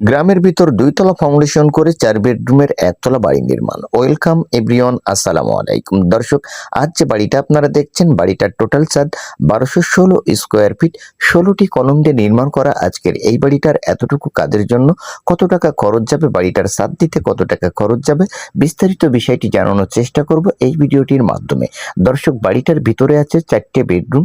গ্রামের ভিতর দুইতলা ফাউন্ডেশন করে চার বেডরুমের একতলা বাড়ি নির্মাণ। ওয়েলকাম এভরিওয়ান আসসালামু আলাইকুম। দর্শক, আজ যে বাড়িটা আপনারা দেখছেন, বাড়িটার টোটাল চাঁদ বারোশো ষোলো স্কোয়ার ফিট ষোলোটি কলম দিয়ে নির্মাণ করা আজকের এই বাড়িটার এতটুকু কাজের জন্য কত টাকা খরচ যাবে, বাড়িটার সাদ দিতে কত টাকা খরচ যাবে, বিস্তারিত বিষয়টি জানানোর চেষ্টা করব এই ভিডিওটির মাধ্যমে। দর্শক, বাড়িটার ভিতরে আছে চারটে বেডরুম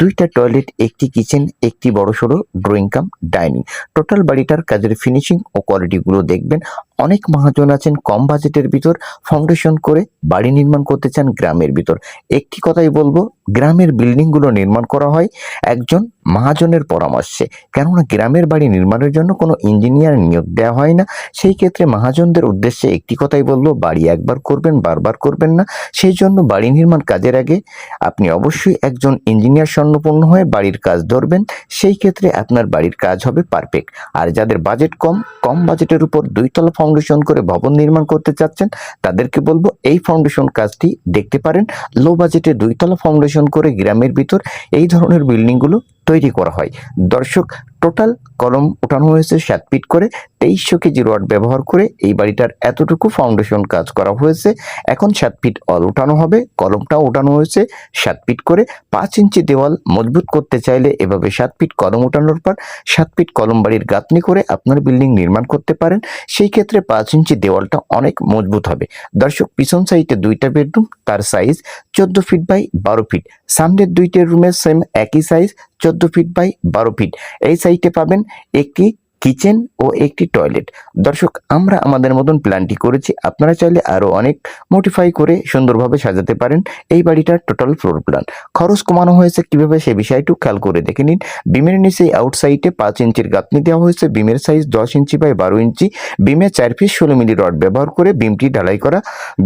দুইটা টয়লেট একটি কিচেন একটি বড় সড়ো ড্রয়িং কাম ডাইনিং টোটাল বাড়িটার কাজের ফিনিশিং ও কোয়ালিটিগুলো দেখবেন। অনেক মহাজন আছেন কম বাজেটের ভিতর ফাউন্ডেশন করে বাড়ি নির্মাণ করতে চান গ্রামের ভিতর। একটি কথাই বলব, গ্রামের বিল্ডিংগুলো নির্মাণ করা হয় একজন মহাজনের পরামর্শে। কেননা গ্রামের বাড়ি নির্মাণের জন্য কোনো ইঞ্জিনিয়ার নিয়োগ দেওয়া হয় না। সেই ক্ষেত্রে মহাজনদের উদ্দেশ্যে একটি কথাই বলব, বাড়ি একবার করবেন, বারবার করবেন না। সেই জন্য বাড়ি নির্মাণ কাজের আগে আপনি অবশ্যই একজন ইঞ্জিনিয়ার স্বর্ণপূর্ণ হয়ে বাড়ির কাজ ধরবেন। সেই ক্ষেত্রে আপনার বাড়ির কাজ হবে পারফেক্ট আর যাদের বাজেট কম কম বাজেটের উপর দুই দুইতলা ফাউন্ডেশন করে ভবন নির্মাণ করতে চাচ্ছেন, তাদেরকে বলব এই ফাউন্ডেশন কাজটি দেখতে পারেন। লো বাজেটে দুইতলা ফাউন্ডেশন করে গ্রামের ভিতর এই ধরনের বিল্ডিংগুলো তৈরি করা হয়। দর্শক টোটাল কলম ওঠানো হয়েছে সাত ফিট করে, তেইশশো কেজি রড ব্যবহার করে এই বাড়িটার এতটুকু ফাউন্ডেশন কাজ করা হয়েছে। এখন সাত ফিট অল ওঠানো হবে, কলমটাও ওঠানো হয়েছে সাত ফিট করে। পাঁচ ইঞ্চি দেওয়াল মজবুত করতে চাইলে এভাবে সাত ফিট কলম ওঠানোর পর সাত ফিট কলম বাড়ির গাঁথনি করে আপনার বিল্ডিং নির্মাণ করতে পারেন। সেই ক্ষেত্রে পাঁচ ইঞ্চি দেওয়ালটা অনেক মজবুত হবে। দর্শক, পিছন সাইডে দুইটা বেডরুম তার সাইজ চোদ্দ ফিট বাই বারো ফিট। সামনের দুইটা রুমের সেম একই সাইজ চোদ্দ ফিট বাই বারো ফিট এই সাইটে পাবেন একটি কিচেন ও একটি টয়লেট দর্শক, আমরা আমাদের মতন প্ল্যানটি করেছি। আপনারা চাইলে আরও অনেক মডিফাই করে সুন্দরভাবে সাজাতে পারেন এই বাড়িটার টোটাল ফ্লোর প্ল্যান খরচ কমানো হয়েছে কীভাবে সে বিষয়টু খেয়াল করে দেখে নিন। বিমের নিচে আউটসাইডে পাঁচ ইঞ্চির গাঁথনি দেওয়া হয়েছে। বিমের সাইজ দশ ইঞ্চি বাই বারো ইঞ্চি। বিমে চার পিস ষোলো মিলি রড ব্যবহার করে বিমটি ঢালাই করা।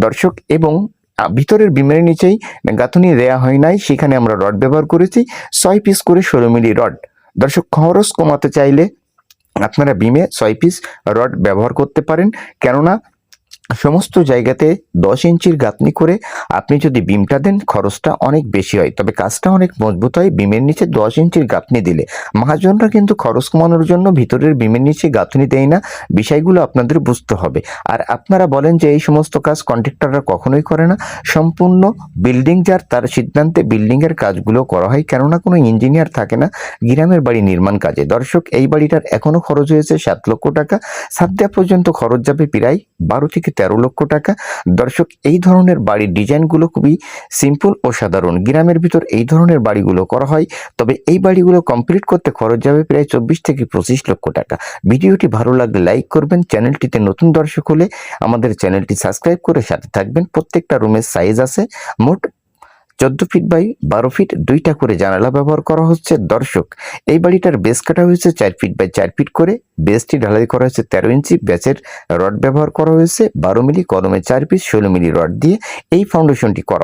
দর্শক, এবং ভিতরের বিমের নিচেই গাঁথুনি দেয়া হয় নাই, সেখানে আমরা রড ব্যবহার করেছি, ছয় পিস করে ষোলো মিলি রড। দর্শক, খরচ কমাতে চাইলে আপনারা বিমে ছয় পিস রড ব্যবহার করতে পারেন। কেননা সমস্ত জায়গাতে দশ ইঞ্চির গাঁথনি করে আপনি যদি বিমটা দেন, খরচটা অনেক বেশি হয়। তবে কাজটা অনেক মজবুত হয়, বিমের নিচে দশ ইঞ্চির গাঁথনি দিলে। মহাজনরা কিন্তু খরচ কমানোর জন্য ভিতরের বিমের নিচে গাঁথনি দেয় না, বিষয়গুলো আপনাদের বুঝতে হবে। আর আপনারা বলেন যে এই সমস্ত কাজ কন্ট্রাক্টররা কখনোই করে না। সম্পূর্ণ বিল্ডিং যার, তার সিদ্ধান্তে বিল্ডিংয়ের কাজগুলো করা হয়, কেননা কোনো ইঞ্জিনিয়ার থাকে না, গ্রামের বাড়ি নির্মাণ কাজে। দর্শক, এই বাড়িটার এখনও খরচ হয়েছে সাত লক্ষ টাকা। সাত দেওয়া পর্যন্ত খরচ যাবে প্রায় বারো থেকে তেরো লক্ষ টাকা। দর্শক, এই ধরনের বাড়ির ডিজাইনগুলো খুবই সিম্পল ও সাধারণ। গ্রামের ভিতর এই ধরনের বাড়িগুলো করা হয়, তবে এই বাড়িগুলো কমপ্লিট করতে খরচ যাবে প্রায় চব্বিশ থেকে পঁচিশ লক্ষ টাকা। ভিডিওটি ভালো লাগলে লাইক করবেন, চ্যানেলটিতে নতুন দর্শক হলে আমাদের চ্যানেলটি সাবস্ক্রাইব করে সাথে থাকবেন। প্রত্যেকটা রুমের সাইজ আছে, মোট চোদ্দ ফিট বাই বারো ফিট দুইটা করে জানালা ব্যবহার করা হচ্ছে। দর্শক, এই বাড়িটার বেস কাটা হয়েছে চার ফিট বাই চার ফিট করে। বেসটি ঢালাই করা হয়েছে তেরো ইঞ্চি। ব্যাচের রড ব্যবহার করা হয়েছে বারো মিলি কলমে চার পিস, ষোলো মিলি রড দিয়ে। এই ফাউন্ডেশনটি করা